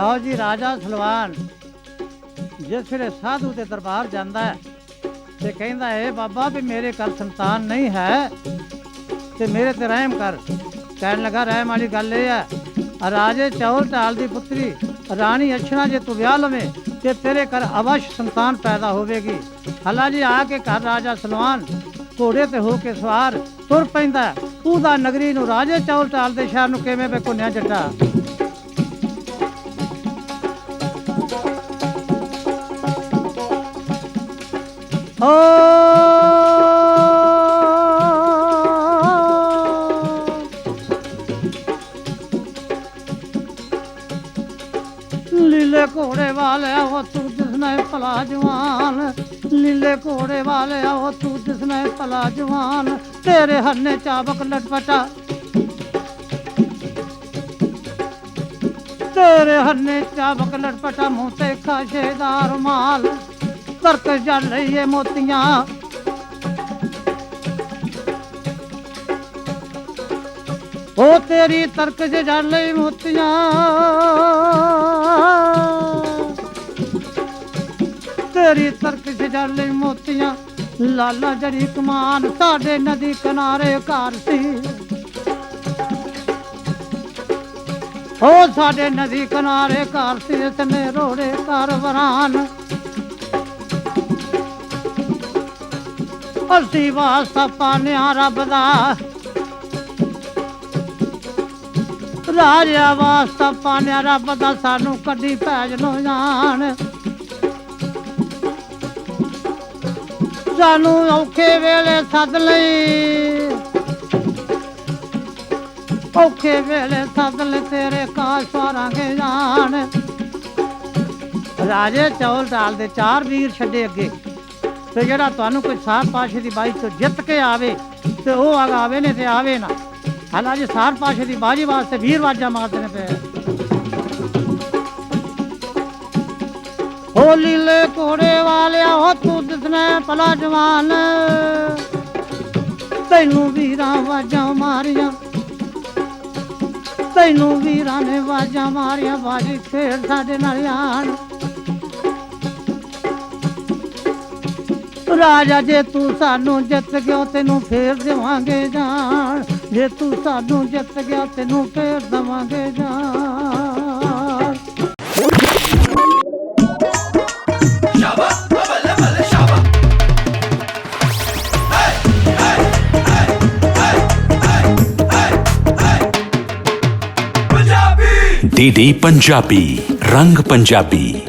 ਲਓ ਜੀ, ਰਾਜਾ ਸਲਵਾਨ। ਜਿਸ ਵੇਲੇ ਸਾਧੂ ਦੇ ਦਰਬਾਰ ਜਾਂਦਾ ਹੈ ਤੇ ਕਹਿੰਦਾ, ਹੈ ਬਾਬਾ, ਵੀ ਮੇਰੇ ਘਰ ਸੰਤਾਨ ਨਹੀਂ ਹੈ, ਤੇ ਮੇਰੇ ਤੇ ਰਹਿਮ ਕਰ। ਕਹਿਣ ਲੱਗਾ, ਰਹਿਮ ਵਾਲੀ ਗੱਲ ਇਹ ਹੈ, ਰਾਜੇ ਚੌਲ ਢਾਲ ਦੀ ਪੁੱਤਰੀ, ਰਾਣੀ ਅਛਣਾ ਜੇ ਤੂੰ ਵਿਆਹ ਲਵੇਂ, ਤੇ ਤੇਰੇ ਘਰ ਅਵਸ਼ ਸੰਤਾਨ ਪੈਦਾ ਹੋਵੇਗੀ। ਹਲਾ ਜੀ, ਆ ਕੇ ਘਰ ਰਾਜਾ ਸਲਵਾਨ ਘੋੜੇ ਤੇ ਹੋ ਕੇ ਸਵਾਰ ਤੁਰ ਪੈਂਦਾ ਹੈ। ਉਹਦਾ ਨਗਰੀ ਨੂੰ ਰਾਜੇ ਚੌਲ ਢਾਲ ਦੇ ਸ਼ਹਿਰ ਨੂੰ ਕਿਵੇਂ ਵੇ ਕੁੰਨਿਆ ਜੱਟਾ? ਲੀਲੇ ਘੋੜੇ ਵਾਲਿਆ ਉਹ ਤੂੰ ਜਿਸਨੇ ਭਲਾ ਜਵਾਨ। ਲੀਲੇ ਘੋੜੇ ਵਾਲਿਆ ਉਹ ਤੂੰ ਜਿਸਨੇ ਭਲਾ ਜਵਾਨ। ਤੇਰੇ ਹੰਨੇ ਚਾਬਕ ਲਟਪਟਾ। ਤੇਰੇ ਹੰਨੇ ਚਾਬਕ ਲਟਪਟਾ, ਮੂੰਹ ਤੇ ਖਾਸ਼ੇਦਾਰ ਮਾਲ ਤਰਕ ਜਲ ਲਈਏ ਮੋਤੀਆਂ। ਉਹ ਤੇਰੀ ਤਰਕ ਜੇ ਜਲ ਲਈ ਮੋਤੀਆਂ। ਤੇਰੀ ਤਰਕ ਜੇ ਜਲ ਲਈ ਮੋਤੀਆਂ। ਲਾਲਾ ਜਰੀ ਕਮਾਨ ਸਾਡੇ ਨਦੀ ਕਿਨਾਰੇ ਘਰ ਸੀ। ਉਹ ਸਾਡੇ ਨਦੀ ਕਿਨਾਰੇ ਘਰ ਸੀ ਇਤਨੇ ਰੋੜੇ ਘਰ ਵਰਾਨ। ਅਸੀਂ ਵਾਸਤਾ ਪਾਣਿਆ ਰੱਬ ਦਾ। ਰਾਜਾ ਵਾਸਤਾ ਪਾਣਿਆ ਰੱਬ ਦਾ, ਸਾਨੂੰ ਕੱਢੀ ਪੈਜ ਨੂੰ ਜਾਣ। ਸਾਨੂੰ ਔਖੇ ਵੇਲੇ ਸੱਦ ਲਈ। ਔਖੇ ਵੇਲੇ ਸੱਦ ਲੈ ਤੇਰੇ ਕਾਸ਼ ਸਵਾਰਾਂਗੇ ਜਾਣ। ਰਾਜੇ ਚੌਲ ਢਾਲ ਦੇ ਚਾਰ ਵੀਰ ਛੱਡੇ ਅੱਗੇ। ਤੇ ਜਿਹੜਾ ਤੁਹਾਨੂੰ ਕੋਈ ਸਾਰ ਪਾਸ਼ੇ ਦੀ ਬਾਈ ਤੋਂ ਜਿੱਤ ਕੇ ਆਵੇ ਤੇ ਉਹ ਆਵੇ ਨੇ ਤੇ ਆਵੇ ਨਾ। ਹਾਲਾ ਜੀ ਸਾਰ ਪਾਸ਼ੇ ਦੀ ਬਾਜੀ ਵਾਸਤੇ ਵੀਰ ਵਾਜਾ ਮਾਰਦੇ ਨੇ ਪਏ ਹੋਲੀ ਲੀਲੇ ਘੋੜੇ ਵਾਲਿਆ, ਹੋ ਤੂੰ ਦਿਸਨੇ ਭਲਾ ਜਵਾਨ। ਤੈਨੂੰ ਵੀਰਾਂ ਵਾਜਾਂ ਮਾਰੀਆਂ। ਤੈਨੂੰ ਵੀਰਾਂ ਨੇ ਵਾਜਾਂ ਮਾਰੀਆਂ ਬਾਜੀ ਖੇਡ ਸਾਡੇ ਨਾਲ ਆਣ। ਰਾਜਾ ਜੇ ਤੂੰ ਸਾਨੂੰ ਜਿੱਤ ਗਿਆ ਤੈਨੂੰ ਫੇਰ ਦੇਵਾਂਗੇ ਜਾਨ। ਜੇ ਤੂੰ ਸਾਨੂੰ ਜਿੱਤ ਗਿਆ ਤੈਨੂੰ ਫੇਰ ਦੇਵਾਂਗੇ ਜਾਨ। ਡੀਡੀ ਪੰਜਾਬੀ ਰੰਗ ਪੰਜਾਬੀ।